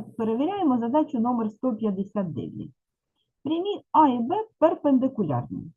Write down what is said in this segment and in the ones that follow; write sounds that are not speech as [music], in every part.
Перевіряємо задачу номер 159. Прямі А і Б перпендикулярні.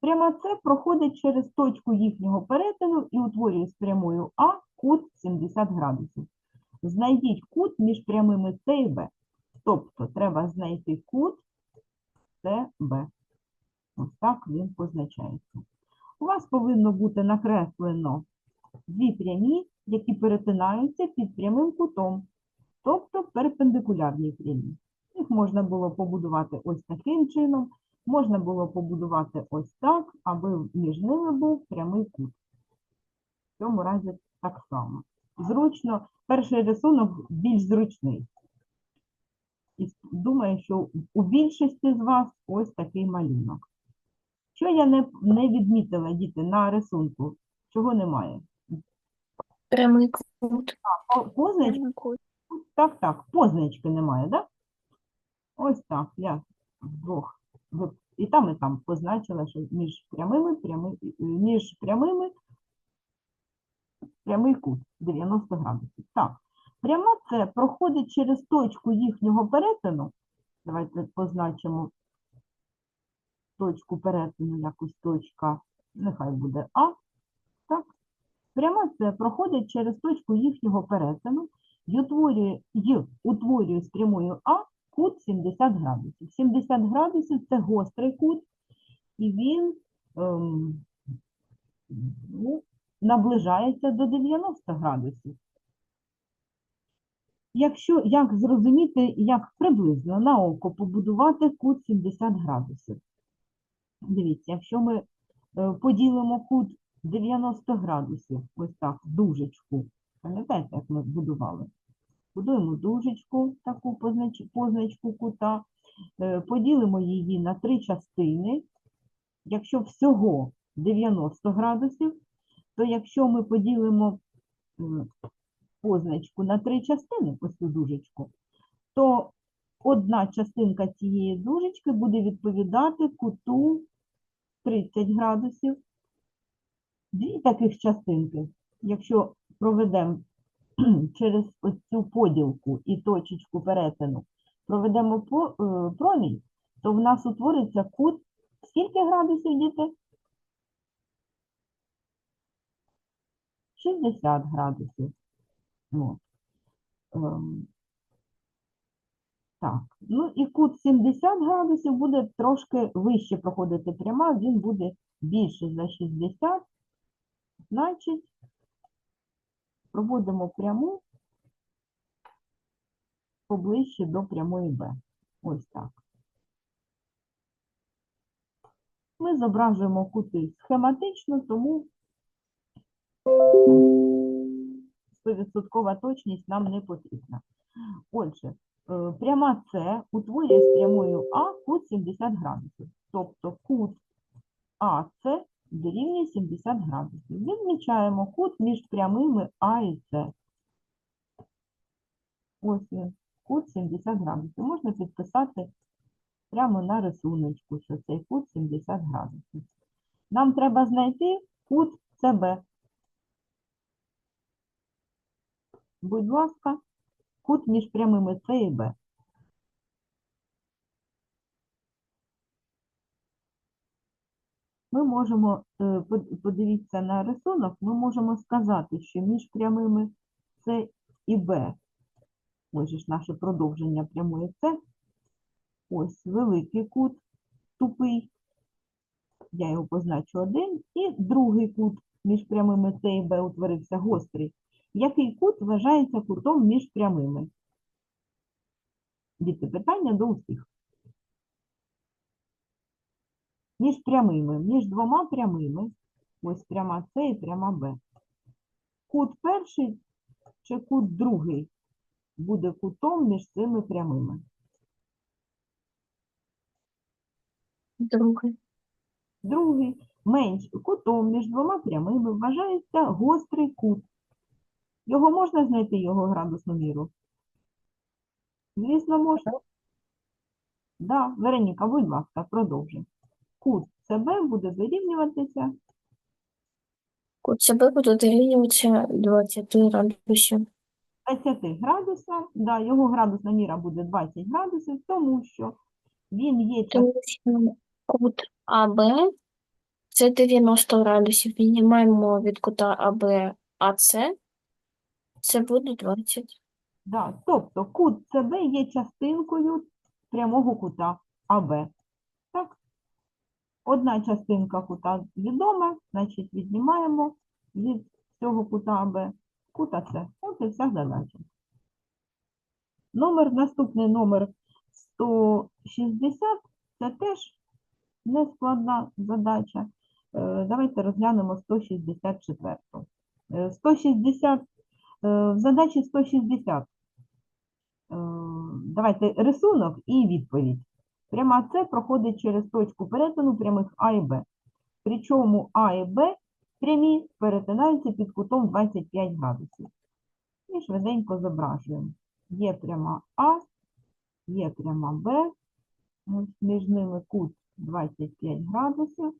Пряма С проходить через точку їхнього перетину і утворює з прямою А кут 70 градусів. Знайдіть кут між прямими С і Б. Тобто треба знайти кут СБ. Ось так він позначається. У вас повинно бути накреслено дві прямі, які перетинаються під прямим кутом, тобто перпендикулярні прямі. Їх можна було побудувати ось таким чином, можна було побудувати ось так, аби між ними був прямий кут. В цьому разі так само. Зручно, перший рисунок більш зручний. І думаю, що у більшості з вас ось такий малюнок. Що я не, не відмітила, діти, на рисунку? Чого немає? Прямий кут. По- Позначки Прямий кут. Так, так, позначки немає, да? Ось так, я вдвох. І там, і там позначила, що між прямими, прями, між прямими прямий кут 90 градусів. Так, пряма це проходить через точку їхнього перетину. Давайте позначимо точку перетину, якось точка, нехай буде А. Так. Пряма це проходить через точку їхнього перетину й утворює з прямою А кут 70 градусів. 70 градусів це гострий кут, і він ем, ну, наближається до 90 градусів. Якщо як зрозуміти, як приблизно на око побудувати кут 70 градусів? Дивіться, якщо ми е, поділимо кут 90 градусів, ось так, дужечку, пам'ятаєте, як ми будували? Будуємо дужечку, таку позначку кута, е, поділимо її на три частини. Якщо всього 90 градусів, то якщо ми поділимо позначку на три частини, ось цю дужечку, то одна частинка цієї дужечки буде відповідати куту 30 градусів. Дві таких частинки, якщо проведемо [clears throat] через цю поділку і точечку перетину, проведемо е, промінь, то в нас утвориться кут скільки градусів, діти? 60 градусів. От. Ем, Так, ну і кут 70 градусів буде трошки вище проходити пряма, він буде більше за 60, значить, проводимо пряму поближче до прямої Б. Ось так. Ми зображуємо кути схематично, тому 100% точність нам не потрібна. Отже, е, пряма С утворює з прямою А кут 70 градусів. Тобто кут АС дорівнює 70 градусів. Відмічаємо кут між прямими А і С. Ось кут 70 градусів. Можна підписати прямо на рисуночку, що цей кут 70 градусів. Нам треба знайти кут СБ. Будь ласка, кут між прямими С і Б. Ми можемо, е, подивіться на рисунок, ми можемо сказати, що між прямими С і Б, ось ж наше продовження прямої С, ось великий кут тупий, я його позначу один, і другий кут між прямими С і Б утворився гострий. Який кут вважається кутом між прямими? Діти, питання до усіх. Між прямими, між двома прямими, ось пряма С і пряма Б. Кут перший чи кут другий буде кутом між цими прямими? Другий. Другий, менш кутом між двома прямими вважається гострий кут. Його можна знайти, його градусну міру? Звісно, можна. Да, Вероніка, будь ласка, продовжуй. Кут СБ буде дорівнюватися Кут себе буде дорівнюватися 20 градусів. 20 градуса, да, його градусна міра буде 20 градусів, тому що він є Тому що кут АБ це 90 градусів. Віднімаємо від кута АБ АЦ. Це буде 20. Да, тобто кут СБ є частинкою прямого кута АБ. Одна частинка кута відома, значить віднімаємо від цього кута АБ кут АС. От і вся задача. Номер, наступний номер 160, це теж нескладна задача. Е, Давайте розглянемо 164. Е, 160, е, в задачі 160 Е, Давайте рисунок і відповідь. Пряма С проходить через точку перетину прямих А і Б. Причому А і Б прямі перетинаються під кутом 25 градусів. І швиденько зображуємо. Є пряма А, є пряма Б. Між ними кут 25 градусів.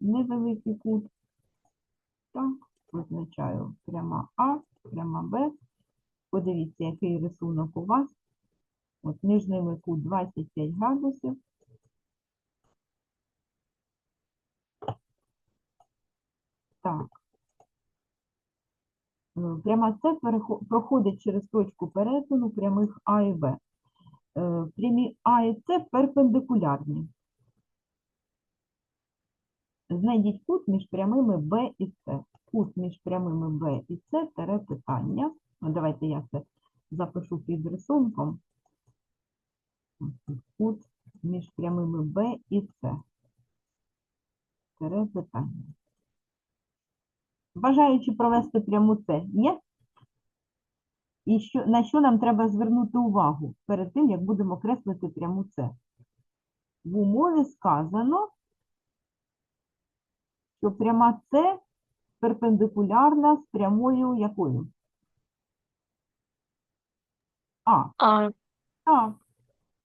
Невеликий кут. Так, позначаю пряма А, пряма Б. Подивіться, який рисунок у вас. От між ними кут 25 градусів. Так. Е, Пряма С проходить через точку перетину прямих А і Б. Е, Прямі А і С перпендикулярні. Знайдіть кут між прямими Б і С. Кут між прямими Б і С – тере питання. Давайте я це запишу під рисунком. Кут між прямими Б і С. Тере питання. Бажаючи провести пряму С є? І що, на що нам треба звернути увагу перед тим, як будемо креслити пряму С? В умові сказано, що пряма С перпендикулярна з прямою якою? А. А Так.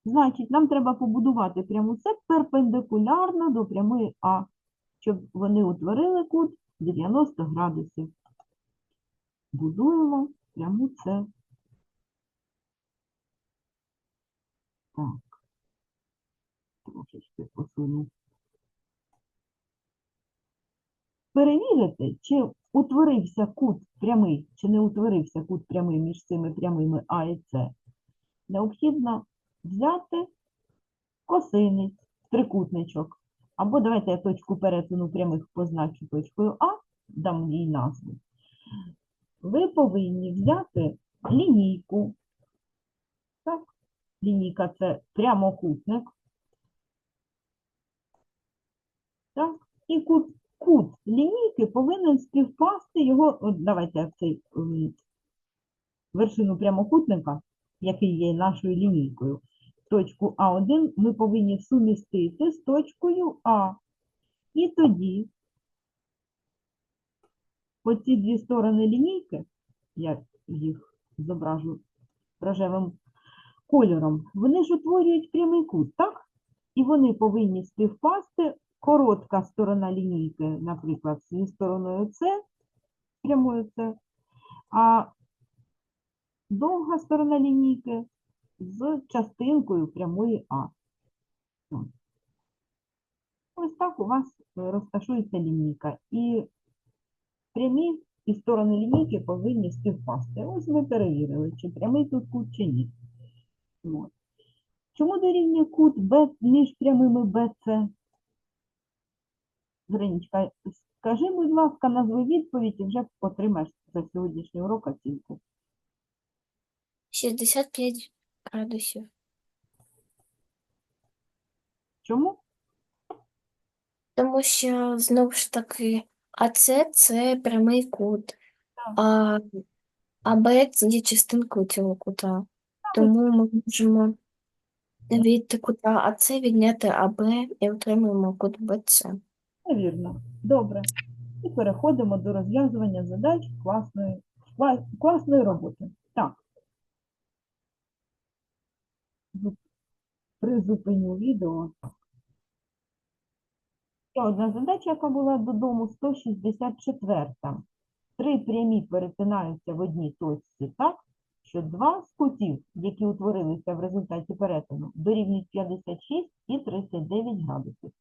Значить, нам треба побудувати пряму С перпендикулярно до прямої А, щоб вони утворили кут 90 градусів. Будуємо пряму С. Так. Трошечки посуну. Перевірити, чи утворився кут прямий, чи не утворився кут прямий між цими прямими А і С. Необхідно взяти косинець, трикутничок. Або давайте я точку перетину прямих позначу точкою А, дам їй назву. Ви повинні взяти лінійку. Так, лінійка це прямокутник. Так, і кут, кут лінійки повинен співпасти його, от давайте я цей вершину прямокутника, який є нашою лінійкою, точку А1 ми повинні сумістити з точкою А. І тоді оці дві сторони лінійки, я їх зображу рожевим кольором, вони ж утворюють прямий кут, так? І вони повинні співпасти. Коротка сторона лінійки, наприклад, зі стороною С, прямою С, а довга сторона лінійки з частинкою прямої А. Ось. Ось так у вас е, розташується лінійка. І прямі і сторони лінійки повинні співпасти. Ось ми перевірили, чи прямий тут кут, чи ні. Чому дорівнює кут Б між прямими BC? Гринічка, скажи, будь ласка, назви відповідь і вже отримаєш за сьогоднішній урок оцінку. 65 градусів. Чому? Тому що знову ж таки АЦ це прямий кут, а АБ це є частинкою цього кута. Тому ми можемо від кута АЦ відняти АБ і отримуємо кут БЦ. Невірно. Добре. І переходимо до розв'язування задач класної, класної роботи. Так. Призупиню відео. Ще одна задача, яка була додому, 164. три прямі перетинаються в одній точці так, що два з кутів, які утворилися в результаті перетину, дорівнюють 56 і 39 градусів.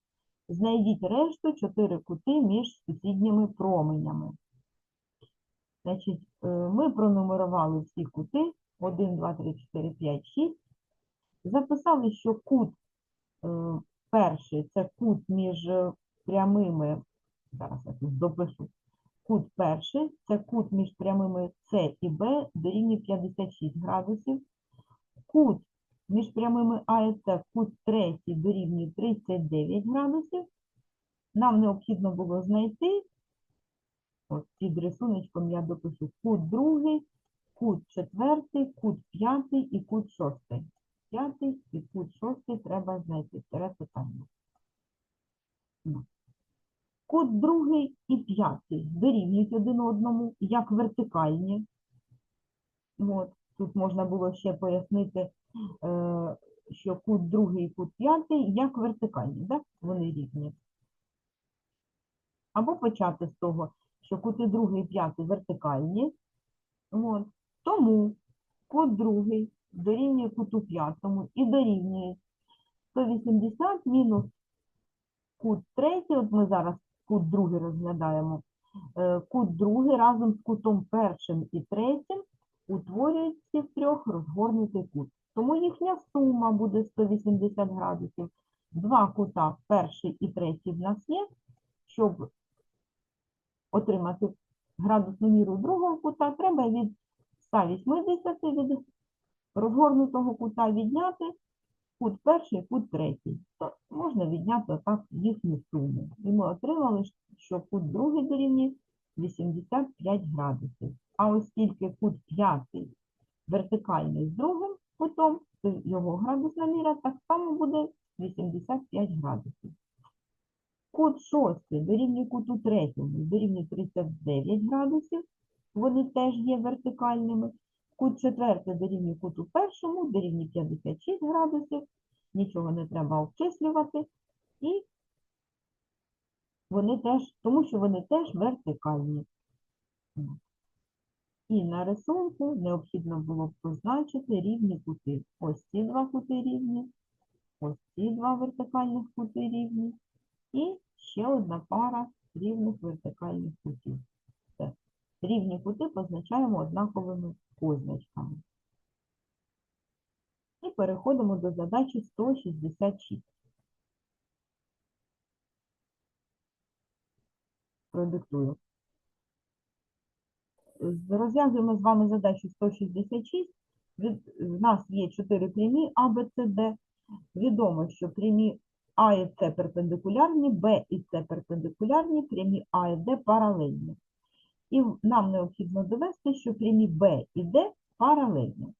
Знайдіть решту чотири кути між сусідніми променями. Значить, е, ми пронумерували всі кути 1, 2, 3, 4, 5, 6. Записали, що кут е, перший це кут між прямими, зараз я тут допишу. Кут перший це кут між прямими С і Б дорівнює 56 градусів. Кут між прямими А і С, кут третій дорівнює 39 градусів. Нам необхідно було знайти, ось під рисуночком я допишу кут другий, кут четвертий, кут п'ятий і кут шостий. П'ятий і кут шостий треба знайти. Це питання. Ну. Кут другий і п'ятий дорівнюють один одному як вертикальні. От. Тут можна було ще пояснити, е, що кут другий і кут п'ятий як вертикальні, да? вони рівні. Або почати з того, що кути другий і п'ятий вертикальні. От. Тому кут другий дорівнює куту п'ятому і дорівнює 180 мінус кут третій, от ми зараз кут другий розглядаємо. Е, Кут другий разом з кутом першим і третім утворюють ці трьох розгорнутий кут. Тому їхня сума буде 180 градусів. Два кута, перший і третій в нас є, щоб отримати градусну міру другого кута, треба від 180 від розгорнутого кута відняти кут перший, кут третій. То можна відняти отак їхню суму. І ми отримали, що кут другий дорівнює 85 градусів. А оскільки кут п'ятий вертикальний з другим кутом, то його градусна міра так само буде 85 градусів. Кут шостий дорівнює куту третьому, дорівнює 39 градусів. Вони теж є вертикальними. Кут четвертий дорівнює куту першому, дорівнює 56 градусів. Нічого не треба обчислювати. І вони теж, тому що вони теж вертикальні. І на рисунку необхідно було б позначити рівні кути. Ось ці два кути рівні, ось ці два вертикальних кути рівні. І ще одна пара рівних вертикальних кутів. Рівні кути позначаємо однаковими позначками. І переходимо до задачі 166. Продиктую. Розв'язуємо з вами задачу 166. Від, в нас є чотири прямі А, Б, С, Д. Відомо, що прямі А і С перпендикулярні, Б і С перпендикулярні, прямі А і Д паралельні. І нам необхідно довести, що прямі Б і Д паралельні.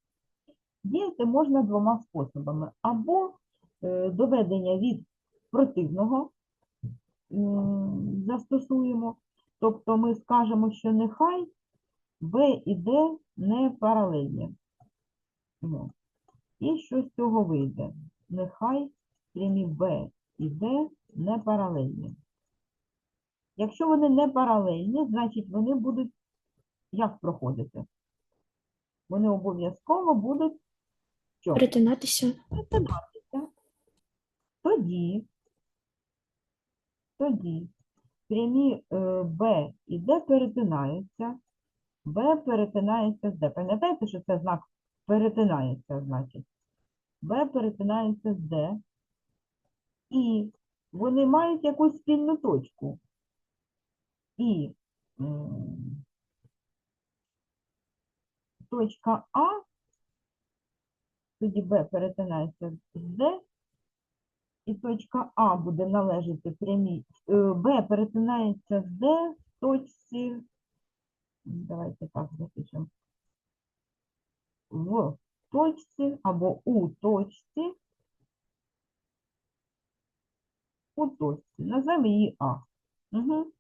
Діяти можна двома способами. Або е, доведення від противного застосуємо, тобто ми скажемо, що нехай Б і Д не паралельні. Ну, І що з цього вийде? Нехай прямі Б і Д не паралельні. Якщо вони не паралельні, значить вони будуть як проходити? Вони обов'язково будуть що? Перетинатися. перетинатися. Тоді, тоді прямі е, Б і Д перетинаються. Б перетинається з Д. Пам'ятаєте, що це знак перетинається, значить? Б перетинається з Д. І вони мають якусь спільну точку. І точка А, тоді Б перетинається з Д, і точка А буде належати прямій, е, Б перетинається з Д в точці, давайте так запишемо, в точці або у точці, у точці, назвемо її А. Угу.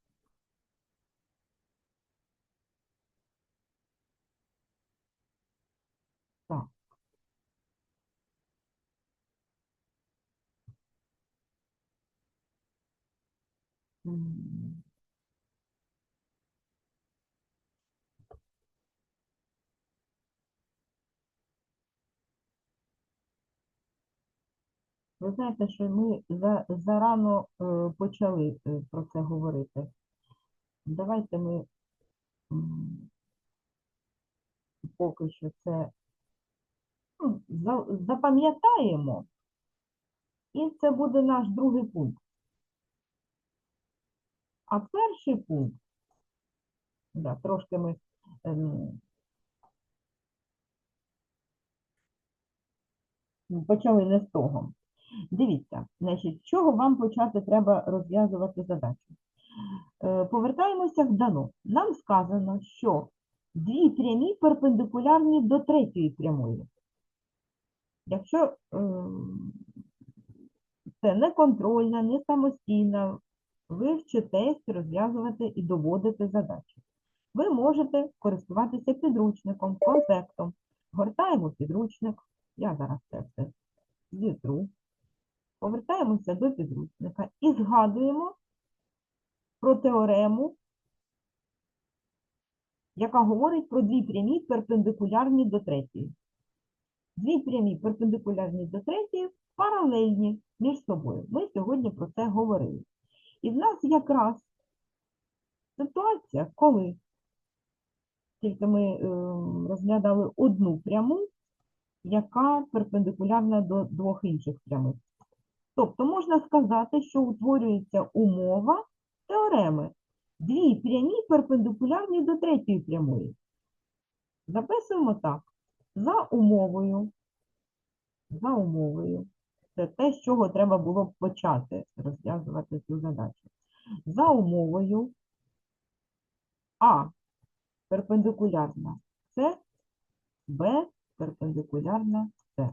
Ви знаєте, що ми за, зарано е, почали е, про це говорити. Давайте ми поки що це ну, запам'ятаємо, і це буде наш другий пункт. А перший пункт, да, трошки ми ем, почали не з того. Дивіться, значить, з чого вам почати треба розв'язувати задачу. Е, Повертаємося в дано. Нам сказано, що дві прямі перпендикулярні до третьої прямої. Якщо ем, це не контрольна, не самостійна, ви вчитесь розв'язувати і доводити задачі. Ви можете користуватися підручником, конспектом. Гортаємо підручник. Я зараз це все зітру. Повертаємося до підручника і згадуємо про теорему, яка говорить про дві прямі перпендикулярні до третьої. Дві прямі перпендикулярні до третьої паралельні між собою. Ми сьогодні про це говорили. І в нас якраз ситуація, коли тільки ми е, розглядали одну пряму, яка перпендикулярна до двох інших прямих. Тобто можна сказати, що утворюється умова теореми. Дві прямі перпендикулярні до третьої прямої. Записуємо так. За умовою. За умовою. Це те, з чого треба було б почати розв'язувати цю задачу. За умовою А перпендикулярна С, Б перпендикулярна С.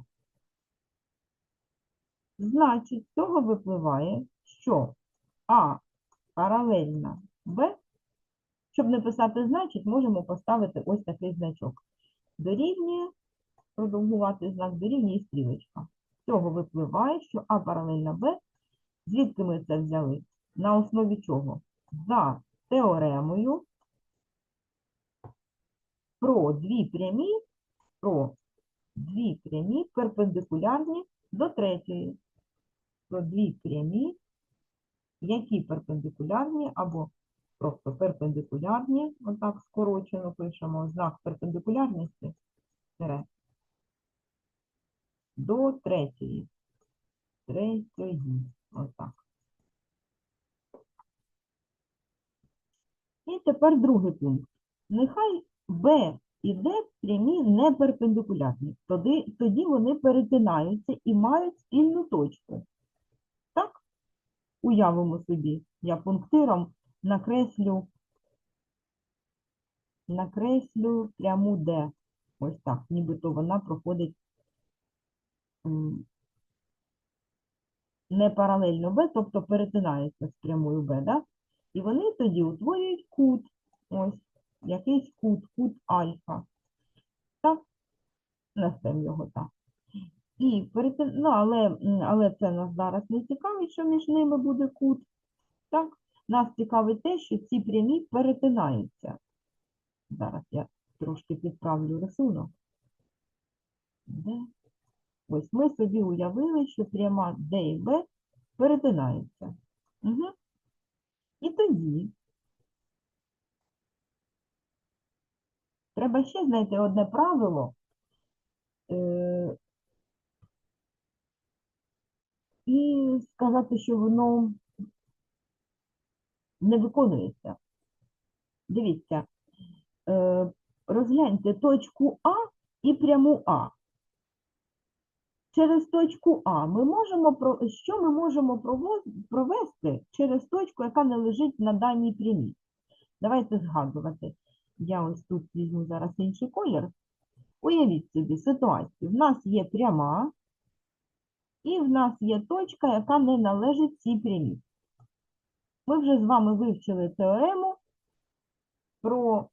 Значить, з цього випливає, що А паралельна Б, щоб не писати значить, можемо поставити ось такий значок. Дорівнює, продовгувати знак дорівнює стрілочка. Цього випливає, що А паралельна Б, звідки ми це взяли? На основі чого? За теоремою про дві прямі, про дві прямі перпендикулярні до третьої. Про дві прямі, які перпендикулярні або просто перпендикулярні, отак скорочено пишемо знак перпендикулярності до третьої. Третьої. Отак. І тепер другий пункт. Нехай Б і Д прямі не перпендикулярні. Тоді, тоді вони перетинаються і мають спільну точку. Так? Уявимо собі, я пунктиром накреслю, накреслю пряму Д. Ось так, нібито вона проходить не паралельно Б, тобто перетинається з прямою Б, да? І вони тоді утворюють кут. Ось, якийсь кут, кут альфа. Так? Назвемо його так. І перетин... ну, але, але це нас зараз не цікавить, що між ними буде кут. Так? Нас цікавить те, що ці прямі перетинаються. Зараз я трошки підправлю рисунок. Де? Ось ми собі уявили, що пряма D і B перетинаються. Угу. І тоді треба ще знайти одне правило. Е- і сказати, що воно не виконується. Дивіться, е, розгляньте точку А і пряму А. Через точку А ми можемо що ми можемо провести через точку, яка не лежить на даній прямій. Давайте згадувати. Я ось тут візьму зараз інший колір. Уявіть собі ситуацію. В нас є пряма, і в нас є точка, яка не належить цій прямій. Ми вже з вами вивчили теорему про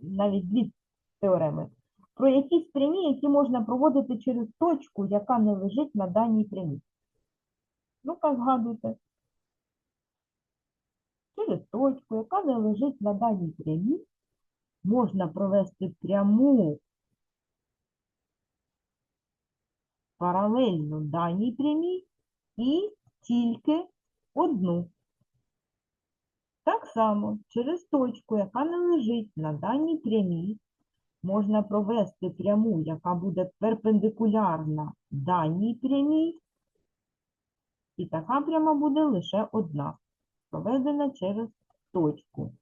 навіть дві теореми, про якісь прямі, які можна проводити через точку, яка не лежить на даній прямій. Ну-ка, згадуйте. Через точку, яка не лежить на даній прямій, можна провести пряму паралельно даній прямій і тільки одну. Так само через точку, яка не лежить на даній прямій, можна провести пряму, яка буде перпендикулярна даній прямій, і така пряма буде лише одна, проведена через точку.